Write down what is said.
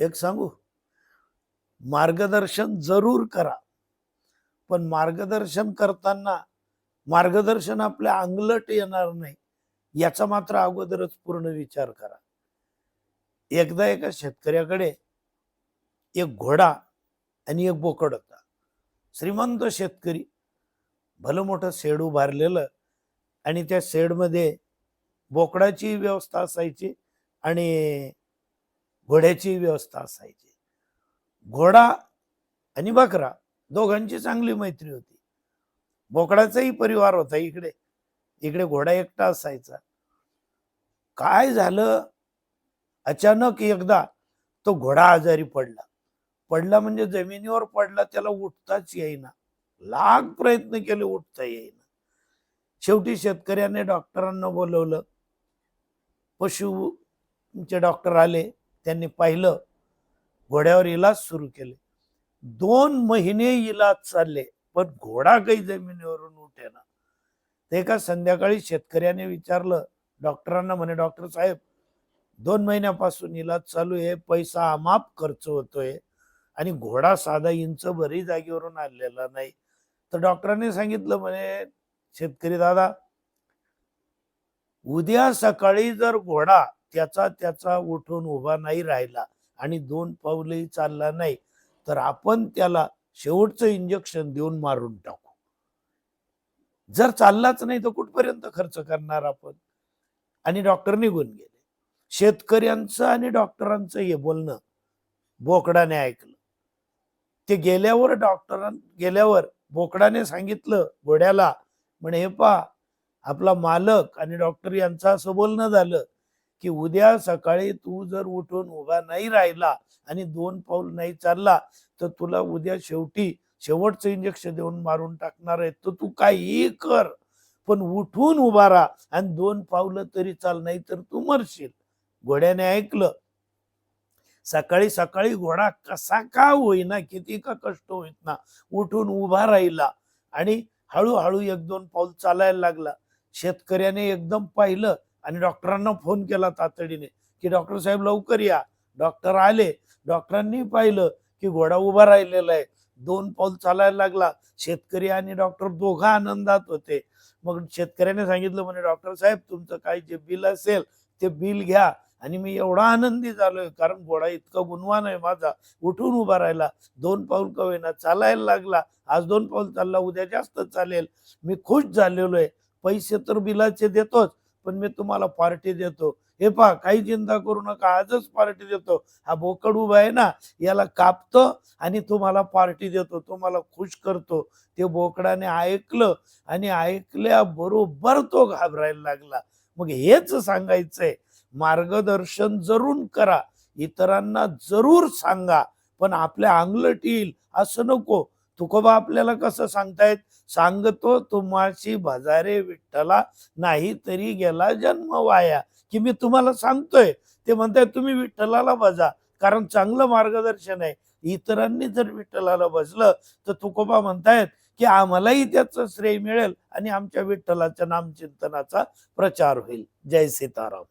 एक सांगू? मार्गदर्शन जरूर करा. पण मार्गदर्शन करताना मार्गदर्शन आपल्या अंगलट येणार नाही याचा मात्र अगोदरच पूर्ण विचार करा. एकदा एका शेतकऱ्याकडे एक घोडा आणि एक बोकड होता. श्रीमंत शेतकरी भलं मोठं शेड उभारलेलं आणि त्या शेडमध्ये बोकडाची व्यवस्था असायची आणि घोड्याची व्यवस्था असायची. घोडा आणि बकरा दोघांची चांगली मैत्री होती. बोकडाचाही परिवार होता इकडे. इकडे घोडा एकटा असायचा. काय झालं? अचानक एकदा तो घोडा आजारी पडला. पडला म्हणजे जमिनीवर पडला त्याला उठताच येईना. लाख प्रयत्न केले उठता येईना. शेवटी शेतकऱ्याने डॉक्टरांना बोलवलं. पशुचे डॉक्टर आले. त्यांनी पाहिलं घोड्यावर इलाज सुरू केले. दोन महिने इलाज चालले पण घोडा काही जमिनीवरून उठेना. ते का संध्याकाळी शेतकऱ्याने विचारलं डॉक्टरांना म्हणे डॉक्टर साहेब दोन महिन्यापासून इलाज चालू आहे पैसा अमाप खर्च होतोय आणि घोडा साधा इंच भरी जागेवरून आलेला नाही. तर डॉक्टरांनी सांगितलं म्हणे शेतकरी दादा उद्या सकाळी जर घोडा त्याचा त्याचा उठून उभा नाही राहिला आणि दोन पावलंही चालला नाही तर आपण त्याला शेवटचं इंजेक्शन देऊन मारून टाकू. जर चाललाच नाही तर कुठपर्यंत खर्च करणार आपण? आणि डॉक्टर निघून गेले. शेतकऱ्यांचं आणि डॉक्टरांचं हे बोलणं बोकडाने ऐकलं. ते गेल्यावर डॉक्टरां गेल्यावर बोकडाने सांगितलं घोड्याला म्हणे हे पा आपला मालक आणि डॉक्टर यांचं असं बोलणं झालं की उद्या सकाळी तू जर उठून उभा नाही राहिला आणि दोन पाऊल नाही चालला तर तुला उद्या शेवटी शेवटचं इंजेक्शन देऊन मारून टाकणार आहे. तर तू काही कर पण उठून उभा राहा आणि दोन पावलं तरी चाल नाही तर तू मरशील. घोड्याने ऐकलं. सकाळी सकाळी घोडा कसा का होईना किती का कष्ट होईत ना उठून उभा राहिला आणि हळूहळू एक दोन पाऊल चालायला लागला. शेतकऱ्याने एकदम पाहिलं आणि डॉक्टरांना फोन केला तातडीने की डॉक्टर साहेब लवकर या. डॉक्टर आले. डॉक्टरांनी पाहिलं की घोडा उभा राहिलेला आहे. दोन पाऊल चालायला लागला. शेतकरी आणि डॉक्टर दोघा आनंदात होते. मग शेतकऱ्याने सांगितलं म्हणे डॉक्टर साहेब तुमचं काय जे बिल असेल ते बिल घ्या आणि मी एवढा आनंदी झालोय कारण घोडा इतका गुणवान आहे माझा. उठून उभा राहिला. दोन पाऊल का होईना चालायला लागला. आज दोन पाऊल चालला उद्या जास्त चालेल. मी खुश झालेलो आहे पैसे तर बिलाचे देतोच. पण मी तुम्हाला पार्टी देतो. हे पहा काही चिंता करू नका. आजच पार्टी देतो. हा बोकड उभा आहे ना याला कापतो आणि तुम्हाला पार्टी देतो. तुम्हाला खुश करतो. ते बोकडाने ऐकलं आणि ऐकल्याबरोबर तो घाबरायला लागला. मग हेच सांगायचंय. मार्गदर्शन जरूर करा. इतरांना जरूर सांगा. पण आपल्या अंगलट येईल. असं नको. तुकोबा आपल्याला कसं सांगतायत? सांगतो तुम्हाशी भजारे विठ्ठला नाही तरी गेला जन्म वाया. की मी तुम्हाला सांगतोय. ते म्हणताय तुम्ही विठ्ठलाला बजा कारण चांगलं मार्गदर्शन आहे. इतरांनी जर विठ्ठलाला बसलं तर तुकोबा म्हणतायत की आम्हालाही त्याचं श्रेय मिळेल आणि आमच्या विठ्ठलाच्या नामचिंतनाचा प्रचार होईल. जय सीताराम.